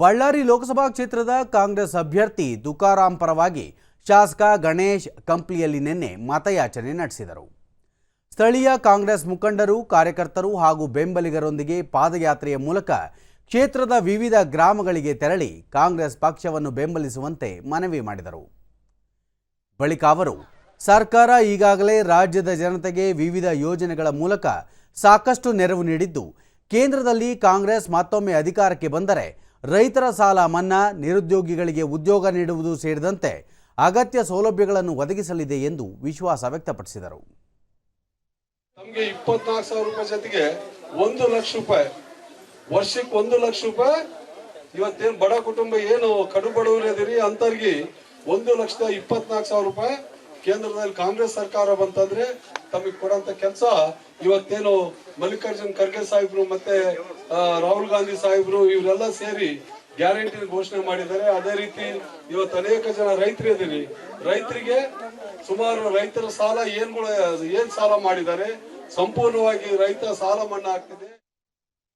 ಬಳ್ಳಾರಿ ಲೋಕಸಭಾ ಕ್ಷೇತ್ರದ ಕಾಂಗ್ರೆಸ್ ಅಭ್ಯರ್ಥಿ ತುಕಾರಾಂ ಪರವಾಗಿ ಶಾಸಕ ಗಣೇಶ್ ಕಂಪ್ಲಿಯಲ್ಲಿ ನಿನ್ನೆ ಮತಯಾಚನೆ ನಡೆಸಿದರು. ಸ್ಥಳೀಯ ಕಾಂಗ್ರೆಸ್ ಮುಖಂಡರು, ಕಾರ್ಯಕರ್ತರು ಹಾಗೂ ಬೆಂಬಲಿಗರೊಂದಿಗೆ ಪಾದಯಾತ್ರೆಯ ಮೂಲಕ ಕ್ಷೇತ್ರದ ವಿವಿಧ ಗ್ರಾಮಗಳಿಗೆ ತೆರಳಿ ಕಾಂಗ್ರೆಸ್ ಪಕ್ಷವನ್ನು ಬೆಂಬಲಿಸುವಂತೆ ಮನವಿ ಮಾಡಿದರು. ಬಳಿಕ ಅವರು, ಸರ್ಕಾರ ಈಗಾಗಲೇ ರಾಜ್ಯದ ಜನತೆಗೆ ವಿವಿಧ ಯೋಜನೆಗಳ ಮೂಲಕ ಸಾಕಷ್ಟು ನೆರವು ನೀಡಿದ್ದು, ಕೇಂದ್ರದಲ್ಲಿ ಕಾಂಗ್ರೆಸ್ ಮತ್ತೊಮ್ಮೆ ಅಧಿಕಾರಕ್ಕೆ ಬಂದರೆ ರೈತರ ಸಾಲ ಮನ್ನಾ, ನಿರುದ್ಯೋಗಿಗಳಿಗೆ ಉದ್ಯೋಗ ನೀಡುವುದು ಸೇರಿದಂತೆ ಅಗತ್ಯ ಸೌಲಭ್ಯಗಳನ್ನು ಒದಗಿಸಲಿದೆ ಎಂದು ವಿಶ್ವಾಸ ವ್ಯಕ್ತಪಡಿಸಿದರು. ನಮಗೆ ಇಪ್ಪತ್ನಾಲ್ಕು ಸಾವಿರ ರೂಪಾಯಿ ಜೊತೆಗೆ ಒಂದು ಲಕ್ಷ ರೂಪಾಯಿ, ವರ್ಷಕ್ಕೆ ಒಂದು ಲಕ್ಷ ರೂಪಾಯಿ, ಇವತ್ತೇನು ಬಡ ಕುಟುಂಬ ಏನು ಕಡು ಬಡವರು ಇದೀರಿ ಅಂತವ್ರಿಗೆ ಒಂದು ಲಕ್ಷದ ಇಪ್ಪತ್ನಾಲ್ಕು ಸಾವಿರ ರೂಪಾಯಿ ಕೇಂದ್ರದಲ್ಲಿ ಕಾಂಗ್ರೆಸ್ ಸರ್ಕಾರ ಬಂತಂದ್ರೆ ತಮಗೆ ಕೊಡಂತ ಕೆಲಸ ಇವತ್ತೇನು ಮಲ್ಲಿಕಾರ್ಜುನ್ ಖರ್ಗೆ ಸಾಹೇಬ್ರು ಮತ್ತೆ ರಾಹುಲ್ ಗಾಂಧಿ ಸಾಹೇಬ್ರು ಇವರೆಲ್ಲ ಸೇರಿ ಗ್ಯಾರಂಟಿ ಘೋಷಣೆ ಮಾಡಿದ್ದಾರೆ. ಅದೇ ರೀತಿ ಇವತ್ತು ಅನೇಕ ಜನ ರೈತರು ಇದ್ದೀವಿ ರೈತರಿಗೆ ಸುಮಾರು ರೈತರ ಸಾಲ, ಏನ್ಗಳು, ಏನ್ ಸಾಲ ಮಾಡಿದ್ದಾರೆ? ಸಂಪೂರ್ಣವಾಗಿ ರೈತ ಸಾಲ ಮನ್ನಾ ಆಗ್ತಿದೆ.